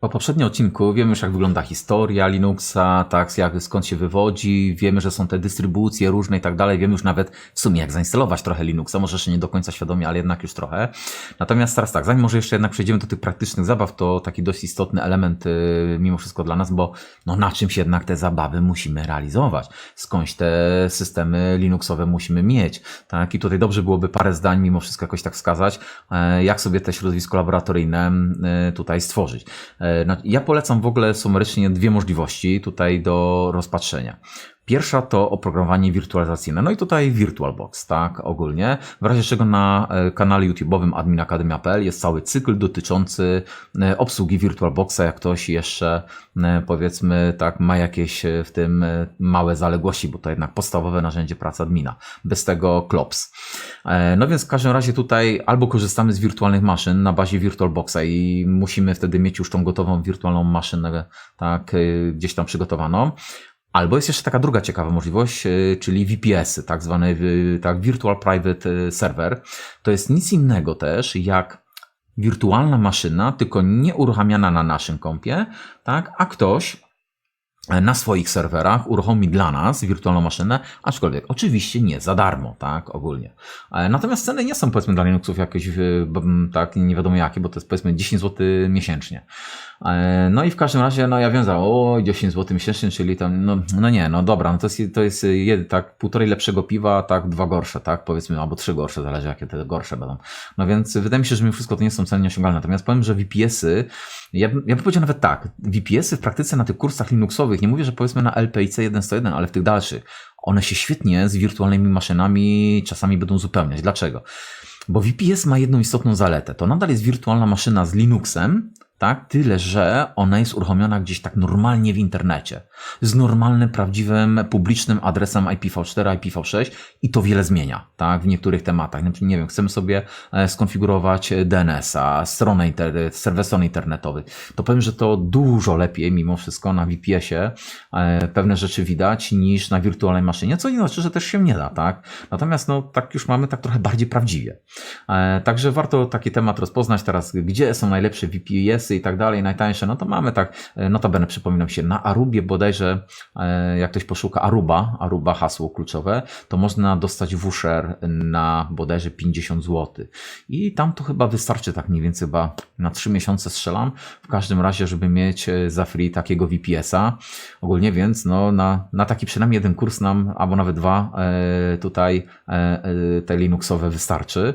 Po poprzednim odcinku wiemy już, jak wygląda historia Linuxa, tak, jak, skąd się wywodzi, wiemy, że są te dystrybucje różne i tak dalej, wiemy już nawet w sumie, jak zainstalować trochę Linuxa, może jeszcze nie do końca świadomie, ale jednak już trochę. Natomiast teraz tak, zanim może jeszcze jednak przejdziemy do tych praktycznych zabaw, to taki dość istotny element y, mimo wszystko dla nas, bo no, na czymś jednak te zabawy musimy realizować, skądś te systemy Linuxowe musimy mieć, tak, i tutaj dobrze byłoby parę zdań mimo wszystko jakoś tak wskazać, e, jak sobie te środowisko laboratoryjne y, tutaj stworzyć. E, Ja polecam w ogóle sumarycznie dwie możliwości tutaj do rozpatrzenia. Pierwsza to oprogramowanie wirtualizacyjne. No i tutaj VirtualBox, tak, ogólnie. W razie czego na e, kanale YouTube'owym adminacademia.pl jest cały cykl dotyczący e, obsługi VirtualBoxa, jak ktoś jeszcze e, powiedzmy tak ma jakieś w tym małe zaległości, bo to jednak podstawowe narzędzie pracy admina. Bez tego klops. No więc w każdym razie tutaj albo korzystamy z wirtualnych maszyn na bazie VirtualBoxa i musimy wtedy mieć już tą gotową wirtualną maszynę, tak, gdzieś tam przygotowaną. Albo jest jeszcze taka druga ciekawa możliwość, e, czyli VPS-y, tak zwany y, tak, Virtual Private e, Server. To jest nic innego też jak wirtualna maszyna, tylko nie uruchamiana na naszym kompie, tak, a ktoś na swoich serwerach uruchomi dla nas wirtualną maszynę, aczkolwiek oczywiście nie za darmo, tak, ogólnie. E, Natomiast ceny nie są powiedzmy dla Linuxów jakieś tak nie wiadomo jakie, bo to jest powiedzmy 10 zł miesięcznie. E, No i w każdym razie, no ja że o 10 zł miesięcznie, czyli tam, no, no nie, no dobra, no to jest, to jest jed, tak półtorej lepszego piwa, tak dwa gorsze, tak, powiedzmy, albo trzy gorsze, zależy jakie te gorsze będą. No więc wydaje mi się, że mimo wszystko to nie są ceny nieosiągalne. Natomiast powiem, że VPS-y, ja, bym- ja bym powiedział nawet tak, VPS-y w praktyce na tych kursach Linuxowych, nie mówię, że powiedzmy na LPIC 101, ale w tych dalszych, one się świetnie z wirtualnymi maszynami czasami będą uzupełniać. Dlaczego? Bo VPS ma jedną istotną zaletę. To nadal jest wirtualna maszyna z Linuxem, tak? Tyle, że ona jest uruchomiona gdzieś tak normalnie w internecie. Z normalnym, prawdziwym, publicznym adresem IPv4, IPv6 i to wiele zmienia, tak? W niektórych tematach. Na przykład, nie wiem, chcemy sobie e, skonfigurować DNS-a, stronę serwer strony internetowej. To powiem, że to dużo lepiej mimo wszystko na VPS-ie e, pewne rzeczy widać niż na wirtualnej maszynie, co nie znaczy, że też się nie da, tak? Natomiast no tak już mamy tak trochę bardziej prawdziwie. E, Także warto taki temat rozpoznać teraz, gdzie są najlepsze I tak dalej, najtańsze, no to mamy tak, e, notabene przypominam się, na Arubie bodajże, e, jak ktoś poszuka Aruba, Aruba hasło kluczowe, to można dostać voucher na bodajże 50 zł. I tam to chyba wystarczy tak mniej więcej chyba na 3 miesiące strzelam, w każdym razie, żeby mieć e, za free takiego VPS-a. Ogólnie więc no, na, na taki przynajmniej jeden kurs nam, albo nawet dwa tutaj te Linuxowe wystarczy.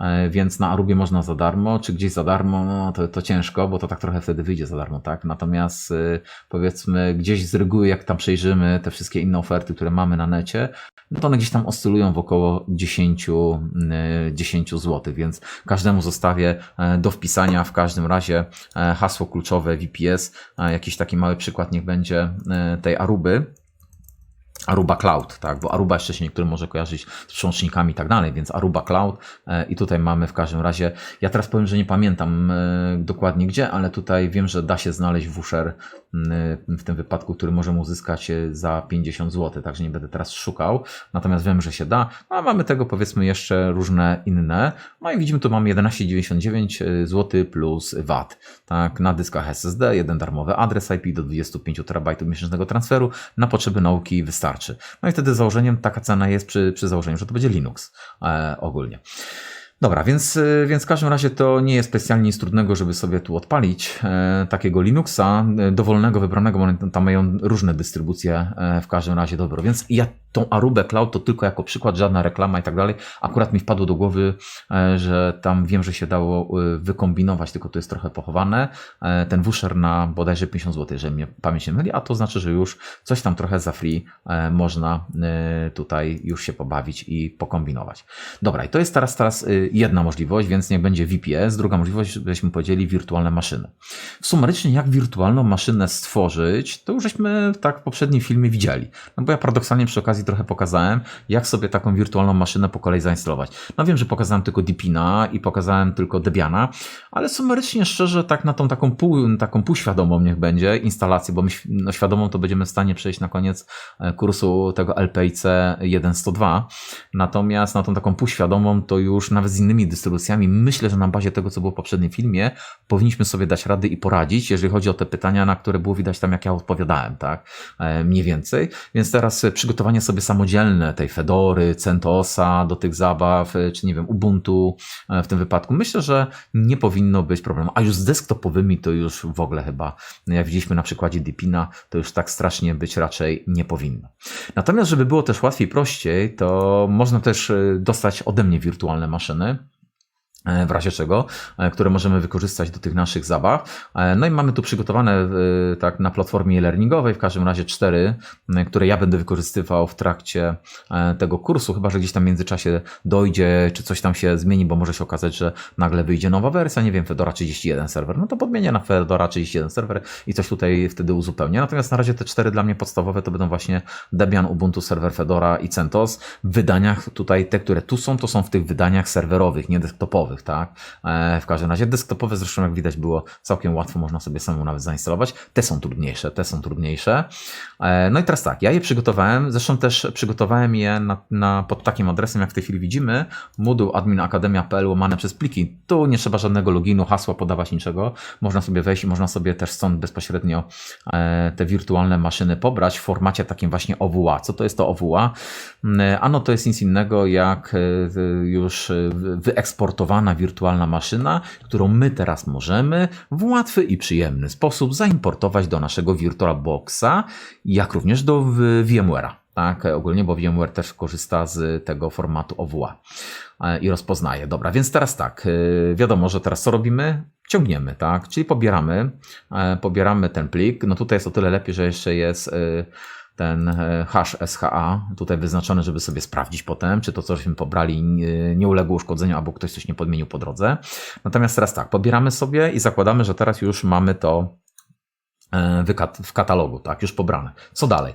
E, Więc na Arubie można za darmo, czy gdzieś za darmo, no to, to ciężko, bo to tak trochę wtedy wyjdzie za darmo, tak? Natomiast y, powiedzmy gdzieś z reguły, jak tam przejrzymy te wszystkie inne oferty, które mamy na necie, no to one gdzieś tam oscylują w około 10, y, 10 zł, więc każdemu zostawię e, do wpisania w każdym razie e, hasło kluczowe VPS, jakiś taki mały przykład niech będzie tej Aruby. Aruba Cloud, tak, bo Aruba jeszcze się niektórym może kojarzyć z przełącznikami i tak dalej, więc Aruba Cloud e, i tutaj mamy w każdym razie, ja teraz powiem, że nie pamiętam e, dokładnie gdzie, ale tutaj wiem, że da się znaleźć voucher m, w tym wypadku, który możemy uzyskać e, za 50 zł, także nie będę teraz szukał, natomiast wiem, że się da, no, a mamy tego powiedzmy jeszcze różne inne, no i widzimy tu mamy 11,99 zł plus VAT, tak, na dyskach SSD, jeden darmowy adres IP do 25 terabajtów miesięcznego transferu na potrzeby nauki wystarczy. No i wtedy założeniem taka cena jest przy, przy założeniu, że to będzie Linux e, ogólnie. Dobra, więc, y, więc w każdym razie to nie jest specjalnie nic trudnego, żeby sobie tu odpalić e, takiego Linuxa e, dowolnego, wybranego, bo tam mają różne dystrybucje e, w każdym razie dobro. Więc ja tą Arubę Cloud to tylko jako przykład, żadna reklama i tak dalej. Akurat mi wpadło do głowy, e, że tam wiem, że się dało e, wykombinować, tylko to jest trochę pochowane. E, ten wusher na bodajże 50 zł, jeżeli mnie pamięć nie myli, a to znaczy, że już coś tam trochę za free e, można e, tutaj już się pobawić i pokombinować. Dobra, i to jest teraz, teraz y, jedna możliwość, więc niech będzie VPS. Druga możliwość, żebyśmy powiedzieli wirtualne maszyny. Sumarycznie, jak wirtualną maszynę stworzyć, to już żeśmy tak w poprzednim filmie widzieli. No bo ja paradoksalnie przy okazji trochę pokazałem, jak sobie taką wirtualną maszynę po kolei zainstalować. No wiem, że pokazałem tylko Deepina i pokazałem tylko Debiana, ale sumarycznie szczerze tak na tą taką, pół, taką półświadomą niech będzie instalację, bo my no, świadomą to będziemy w stanie przejść na koniec e, kursu tego LPIC 1.102. Natomiast na tą taką półświadomą to już nawet z innymi dystrybucjami myślę, że na bazie tego, co było w poprzednim filmie, powinniśmy sobie dać rady i poradzić, jeżeli chodzi o te pytania, na które było widać tam, jak ja odpowiadałem, tak? E, Mniej więcej. Więc teraz e, przygotowanie sobie samodzielne tej Fedory, CentOSa do tych zabaw, e, czy nie wiem, Ubuntu w tym wypadku, myślę, że nie powinno być problemu. A już z desktopowymi to już w ogóle chyba, no jak widzieliśmy na przykładzie Deepina, to już tak strasznie być raczej nie powinno. Natomiast, żeby było też łatwiej, prościej, to można też dostać ode mnie wirtualne maszyny. E, W razie czego, e, które możemy wykorzystać do tych naszych zabaw. E, No i mamy tu przygotowane e, tak na platformie e-learningowej, w każdym razie cztery, które ja będę wykorzystywał w trakcie e, tego kursu, chyba że gdzieś tam w międzyczasie dojdzie, czy coś tam się zmieni, bo może się okazać, że nagle wyjdzie nowa wersja, nie wiem, Fedora 31 serwer. No to podmienię na Fedora 31 serwer i coś tutaj wtedy uzupełnię. Natomiast na razie te cztery dla mnie podstawowe to będą właśnie Debian, Ubuntu, Server Fedora i CentOS. W wydaniach tutaj te, które tu są, to są w tych wydaniach serwerowych, nie desktopowych, tak? E, w każdym razie desktopowe zresztą jak widać było całkiem łatwo, można sobie samemu nawet zainstalować. Te są trudniejsze, te są trudniejsze. E, no i teraz tak, ja je przygotowałem, zresztą też przygotowałem je na, na, pod takim adresem, jak w tej chwili widzimy, moduł adminakademia.pl łamane przez pliki. Tu nie trzeba żadnego loginu, hasła podawać, niczego. Można sobie wejść i można sobie też stąd bezpośrednio e, te wirtualne maszyny pobrać w formacie takim właśnie OWA. Co to jest to OWA? Mm, Ano to jest nic innego jak już e, wyeksportowana wirtualna maszyna, którą my teraz możemy w łatwy i przyjemny sposób zaimportować do naszego VirtualBoxa, jak również do VMware'a. Tak, ogólnie, bo VMware też korzysta z tego formatu OWA e, i rozpoznaje. Dobra, więc teraz tak, e, wiadomo, że teraz co robimy? Ciągniemy, tak, czyli pobieramy, e, pobieramy ten plik. No tutaj jest o tyle lepiej, że jeszcze jest ten e, hash SHA tutaj wyznaczony, żeby sobie sprawdzić potem, czy to, cośmy pobrali, nie- uległo uszkodzeniu, albo ktoś coś nie podmienił po drodze. Natomiast teraz tak, pobieramy sobie i zakładamy, że teraz już mamy to e, w katalogu, tak, już pobrane. Co dalej?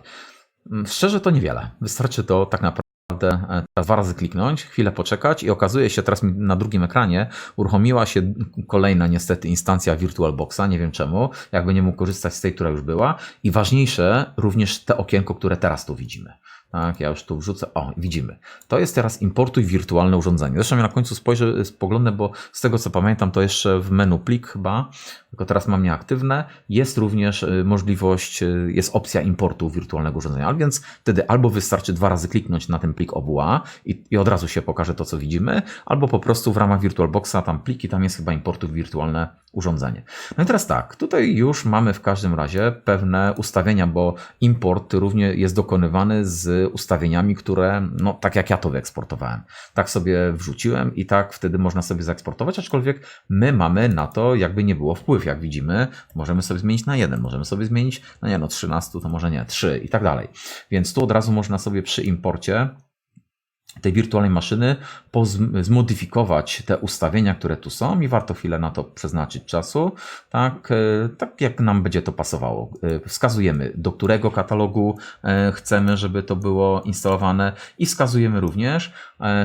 Mm, Szczerze to niewiele. Wystarczy to tak naprawdę e, teraz dwa razy kliknąć, chwilę poczekać i okazuje się teraz na drugim ekranie uruchomiła się kolejna niestety instancja VirtualBoxa, nie wiem czemu, jakby nie mógł korzystać z tej, która już była i ważniejsze również te okienko, które teraz tu widzimy. Tak, ja już tu wrzucę. O, widzimy. To jest teraz importuj wirtualne urządzenie. Zresztą ja na końcu spojrzę, spoglądnę, bo z tego co pamiętam, to jeszcze w menu plik chyba, tylko teraz mam nieaktywne, jest również y, możliwość, y, jest opcja importu wirtualnego urządzenia. Ale więc wtedy albo wystarczy dwa razy kliknąć na ten plik OWA i, i od razu się pokaże to, co widzimy, albo po prostu w ramach VirtualBoxa tam pliki, tam jest chyba importu wirtualne urządzenie. No i teraz tak, tutaj już mamy w każdym razie pewne ustawienia, bo import równie jest dokonywany ustawieniami, które, no tak jak ja to wyeksportowałem. Tak sobie wrzuciłem i tak wtedy można sobie zaeksportować, aczkolwiek my mamy na to jakby nie było wpływ, jak widzimy. Możemy sobie zmienić na jeden, możemy sobie zmienić, no nie no, 13 to może nie, 3 i tak dalej. Więc tu od razu można sobie przy imporcie tej wirtualnej maszyny zmodyfikować te ustawienia, które tu są i warto chwilę na to przeznaczyć czasu, tak, e, tak jak nam będzie to pasowało. E, Wskazujemy, do którego katalogu e, chcemy, żeby to było instalowane i wskazujemy również,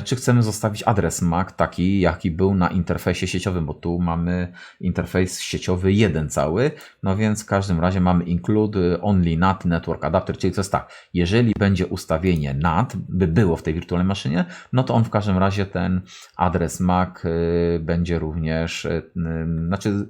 czy chcemy zostawić adres MAC taki, jaki był na interfejsie sieciowym, bo tu mamy interfejs sieciowy jeden cały, no więc w każdym razie mamy include only NAT network adapter, czyli to jest tak, jeżeli będzie ustawienie NAT, by było w tej wirtualnej maszynie, no to on w każdym razie ten adres MAC y, będzie również, y, y, znaczy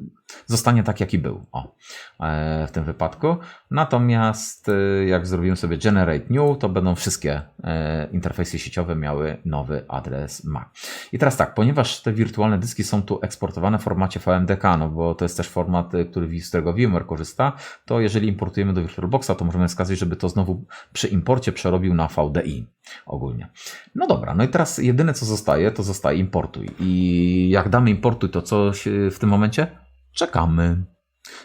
zostanie tak jaki był, o, e, w tym wypadku. Natomiast jak zrobimy sobie generate new, to będą wszystkie e, interfejsy sieciowe miały nowy adres MAC. I teraz tak, ponieważ te wirtualne dyski są tu eksportowane w formacie VMDK, no bo to jest też format, który, z którego VMware korzysta, to jeżeli importujemy do VirtualBoxa, to możemy wskazać, żeby to znowu przy imporcie przerobił na VDI ogólnie. No dobra, no i teraz jedyne co zostaje, to zostaje importuj. I jak damy importuj, to co w tym momencie? Czekamy.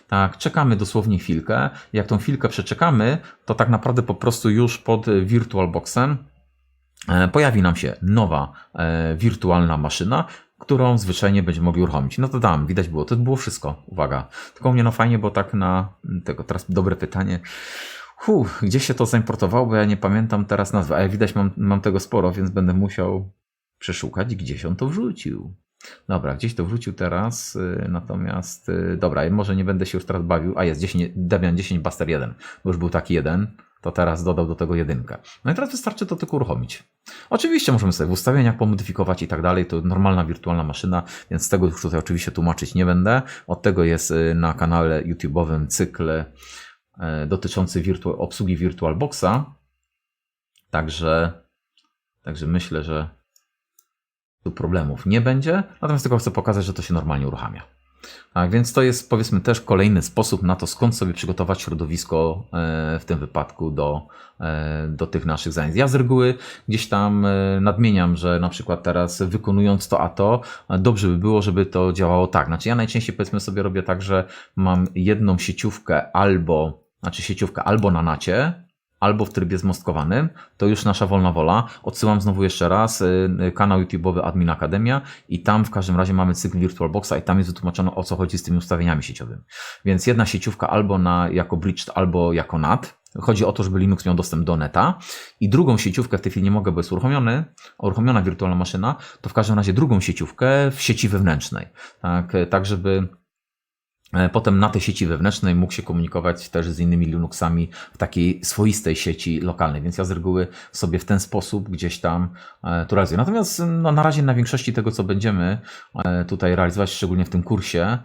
Tak, czekamy dosłownie chwilkę. Jak tą chwilkę przeczekamy, to tak naprawdę po prostu już pod VirtualBoxem e, pojawi nam się nowa e, wirtualna maszyna, którą zwyczajnie będziemy mogli uruchomić. No to tam, widać było, to było wszystko, uwaga. Tylko mnie no fajnie, bo tak na tego, teraz dobre pytanie, Huh, gdzie się to zaimportowało, bo ja nie pamiętam teraz nazwy, a jak widać mam, mam tego sporo, więc będę musiał przeszukać, gdzieś on to wrzucił. Dobra, gdzieś to wrzucił teraz, y, natomiast y, dobra, może nie będę się już teraz bawił, a jest 10, Debian 10 Buster 1, bo już był taki jeden, to teraz dodał do tego jedynkę. No i teraz wystarczy to tylko uruchomić. Oczywiście możemy sobie w ustawieniach pomodyfikować i tak dalej, to normalna wirtualna maszyna, więc tego już tutaj oczywiście tłumaczyć nie będę. Od tego jest y, na kanale YouTube'owym cykl dotyczący wirtu obsługi VirtualBoxa. Także, także myślę, że tu problemów nie będzie, natomiast tylko chcę pokazać, że to się normalnie uruchamia. Tak, więc to jest powiedzmy też kolejny sposób na to, skąd sobie przygotować środowisko e, w tym wypadku do, e, do tych naszych zajęć. Ja z reguły gdzieś tam e, nadmieniam, że na przykład teraz wykonując to a to, dobrze by było, żeby to działało tak. Znaczy ja najczęściej powiedzmy sobie robię tak, że mam jedną sieciówkę albo, znaczy sieciówkę albo na nacie, albo w trybie zmostkowanym, to już nasza wolna wola. Odsyłam znowu jeszcze raz y, y, kanał YouTube'owy Admin Akademia i tam w każdym razie mamy cykl VirtualBoxa i tam jest wytłumaczone o co chodzi z tymi ustawieniami sieciowymi. Więc jedna sieciówka albo na, jako bridged, albo jako NAT. Chodzi o to, żeby Linux miał dostęp do neta i drugą sieciówkę w tej chwili nie mogę, bo jest uruchomiony, uruchomiona wirtualna maszyna, to w każdym razie drugą sieciówkę w sieci wewnętrznej. Tak, tak żeby potem na tej sieci wewnętrznej mógł się komunikować też z innymi Linuxami w takiej swoistej sieci lokalnej, więc ja z reguły sobie w ten sposób gdzieś tam e, to realizuję. Natomiast no, na razie na większości tego, co będziemy e, tutaj realizować, szczególnie w tym kursie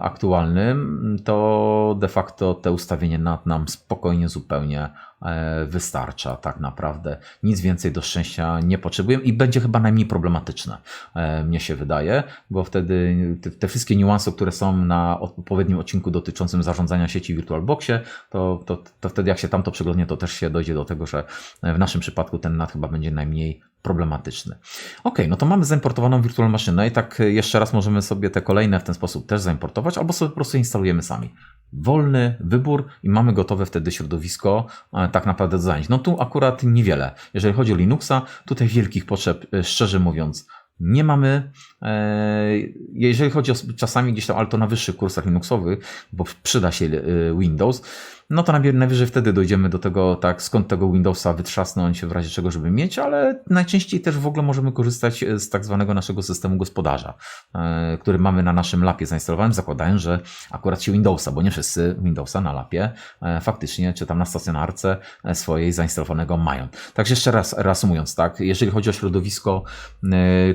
aktualnym, to de facto te ustawienie nad nam spokojnie zupełnie E, wystarcza tak naprawdę. Nic więcej do szczęścia nie potrzebujemy i będzie chyba najmniej problematyczne, e, mnie się wydaje, bo wtedy te, te wszystkie niuanse, które są na odpowiednim odcinku dotyczącym zarządzania sieci VirtualBoxie, to, to, to wtedy jak się tam to przeglądnie, to też się dojdzie do tego, że w naszym przypadku ten NAT chyba będzie najmniej problematyczny. Ok, no to mamy zaimportowaną wirtualną maszynę i tak jeszcze raz możemy sobie te kolejne w ten sposób też zaimportować, albo sobie po prostu instalujemy sami. Wolny wybór i mamy gotowe wtedy środowisko e, tak naprawdę do zajęć. No tu akurat niewiele. Jeżeli chodzi o Linuxa, tutaj wielkich potrzeb, e, szczerze mówiąc, nie mamy. E, jeżeli chodzi o czasami gdzieś tam, ale to na wyższych kursach Linuxowych, bo przyda się Windows, no to najwyżej wtedy dojdziemy do tego, tak, skąd tego Windowsa wytrzasnąć w razie czego, żeby mieć, ale najczęściej też w ogóle możemy korzystać z tak zwanego naszego systemu gospodarza, e, który mamy na naszym lapie zainstalowanym, zakładając, że akurat się Windowsa, bo nie wszyscy Windowsa na lapie e, faktycznie, czy tam na stacjonarce e, swojej zainstalowanego mają. Także jeszcze raz reasumując, tak, jeżeli chodzi o środowisko,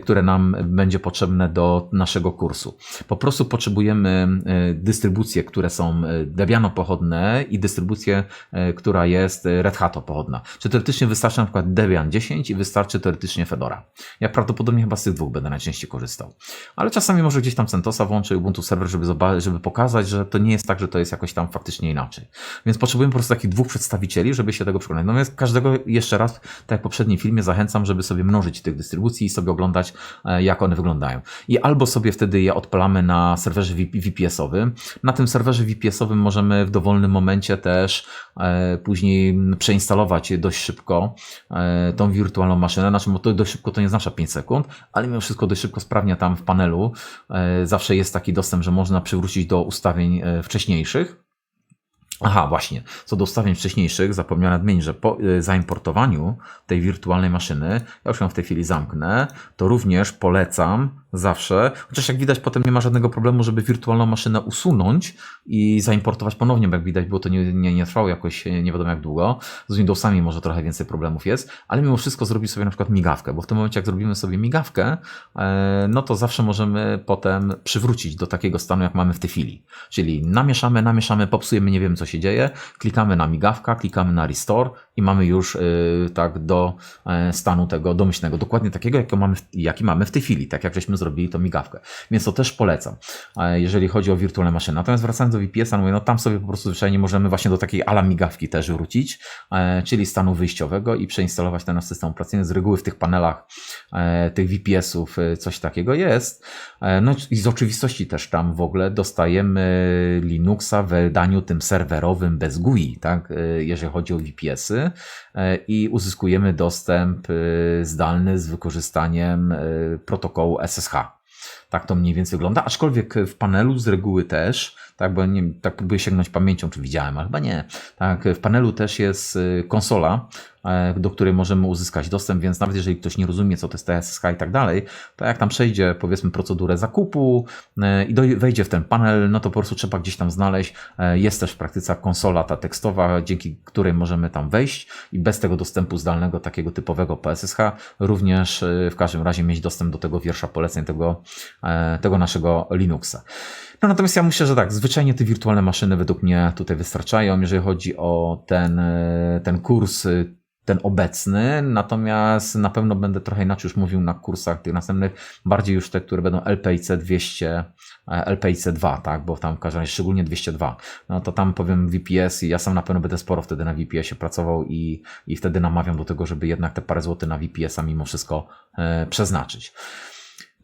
które nam będzie potrzebne do naszego kursu, po prostu potrzebujemy dystrybucje, które są Debiano pochodne i dystrybucję, e, która jest e, Red Hat pochodna. Czy teoretycznie wystarczy na przykład Debian 10 i wystarczy teoretycznie Fedora. Ja prawdopodobnie chyba z tych dwóch będę najczęściej korzystał. Ale czasami może gdzieś tam CentOSa włączę Ubuntu Server, żeby, żeby pokazać, że to nie jest tak, że to jest jakoś tam faktycznie inaczej. Więc potrzebujemy po prostu takich dwóch przedstawicieli, żeby się tego przekonać. Natomiast każdego jeszcze raz, tak jak w poprzednim filmie, zachęcam, żeby sobie mnożyć tych dystrybucji i sobie oglądać, e, jak one wyglądają. I albo sobie wtedy je odpalamy na serwerze VPS-owym. Na tym serwerze VPS-owym możemy w dowolnym momencie też e, później przeinstalować dość szybko e, tą wirtualną maszynę. Znaczy, bo to dość szybko to nie znaczy 5 sekund, ale mimo wszystko dość szybko sprawnia tam w panelu. E, zawsze jest taki dostęp, że można przywrócić do ustawień wcześniejszych. Aha, właśnie. Co do ustawień wcześniejszych, zapomniałem nadmienić, że po zaimportowaniu tej wirtualnej maszyny, ja już ją w tej chwili zamknę, to również polecam zawsze. Chociaż jak widać, potem nie ma żadnego problemu, żeby wirtualną maszynę usunąć i zaimportować ponownie, bo jak widać, było to nie, nie, nie trwało jakoś nie wiadomo jak długo. Z Windowsami może trochę więcej problemów jest, ale mimo wszystko zrobić sobie na przykład migawkę, bo w tym momencie, jak zrobimy sobie migawkę, e, no to zawsze możemy potem przywrócić do takiego stanu, jak mamy w tej chwili. Czyli namieszamy, namieszamy, popsujemy, nie wiem co się dzieje, klikamy na migawka, klikamy na restore i mamy już yy, tak do yy, stanu tego domyślnego, dokładnie takiego, jaki mamy, w, jaki mamy w tej chwili, tak jak żeśmy zrobili to migawkę. Więc to też polecam, yy, jeżeli chodzi o wirtualne maszyny. Natomiast wracając do VPS-a, no, mówię, no tam sobie po prostu zwyczajnie możemy właśnie do takiej ala migawki też wrócić, czyli stanu wyjściowego i przeinstalować ten nasz system operacyjny. Z reguły w tych panelach tych VPS-ów coś takiego jest. No i z oczywistości też tam w ogóle dostajemy Linuxa w wydaniu tym bez GUI, tak, jeżeli chodzi o VPS-y. E, i uzyskujemy dostęp e, zdalny z wykorzystaniem protokołu SSH. Tak to mniej więcej wygląda, aczkolwiek w panelu z reguły też tak, bo nie, tak próbuję sięgnąć pamięcią, czy widziałem, ale chyba nie. Tak, w panelu też jest y, konsola, e, do której możemy uzyskać dostęp, więc nawet jeżeli ktoś nie rozumie, co to jest TSSH i tak dalej, to jak tam przejdzie, powiedzmy, procedurę zakupu e, i wejdzie w ten panel, no to po prostu trzeba gdzieś tam znaleźć. E, Jest też w praktyce konsola ta tekstowa, dzięki której możemy tam wejść i bez tego dostępu zdalnego, takiego typowego PSSH, również w każdym razie mieć dostęp do tego wiersza poleceń, tego, tego naszego Linuxa. No natomiast ja myślę, że tak, zwyczajnie te wirtualne maszyny według mnie tutaj wystarczają, jeżeli chodzi o ten, e, ten kurs, e, ten obecny, natomiast na pewno będę trochę inaczej już mówił na kursach tych następnych, bardziej już te, które będą LPIC 200, e, LPIC 2, tak, bo tam w każdym razie szczególnie 202, no to tam powiem VPS i ja sam na pewno będę sporo wtedy na VPS-ie pracował i, i wtedy namawiam do tego, żeby jednak te parę złotych na VPS-a mimo wszystko przeznaczyć.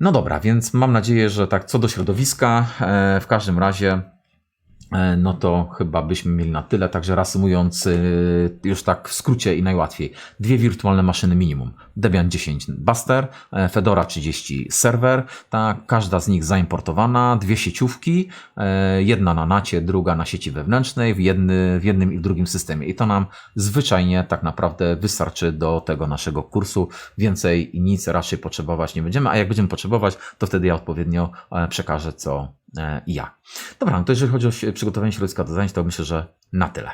No dobra, więc mam nadzieję, że tak co do środowiska, e, w każdym razie no to chyba byśmy mieli na tyle. Także reasumując, y, już tak w skrócie i najłatwiej. Dwie wirtualne maszyny minimum. Debian 10 Buster, e, Fedora 30 serwer, tak, każda z nich zaimportowana, dwie sieciówki, e, jedna na nacie, druga na sieci wewnętrznej, w, jedny, w jednym i w drugim systemie. I to nam zwyczajnie tak naprawdę wystarczy do tego naszego kursu. Więcej nic raczej potrzebować nie będziemy, a jak będziemy potrzebować, to wtedy ja odpowiednio e, przekażę co e, i jak. Dobra, no to jeżeli chodzi o przygotowanie środowiska do zajęć, to myślę, że na tyle.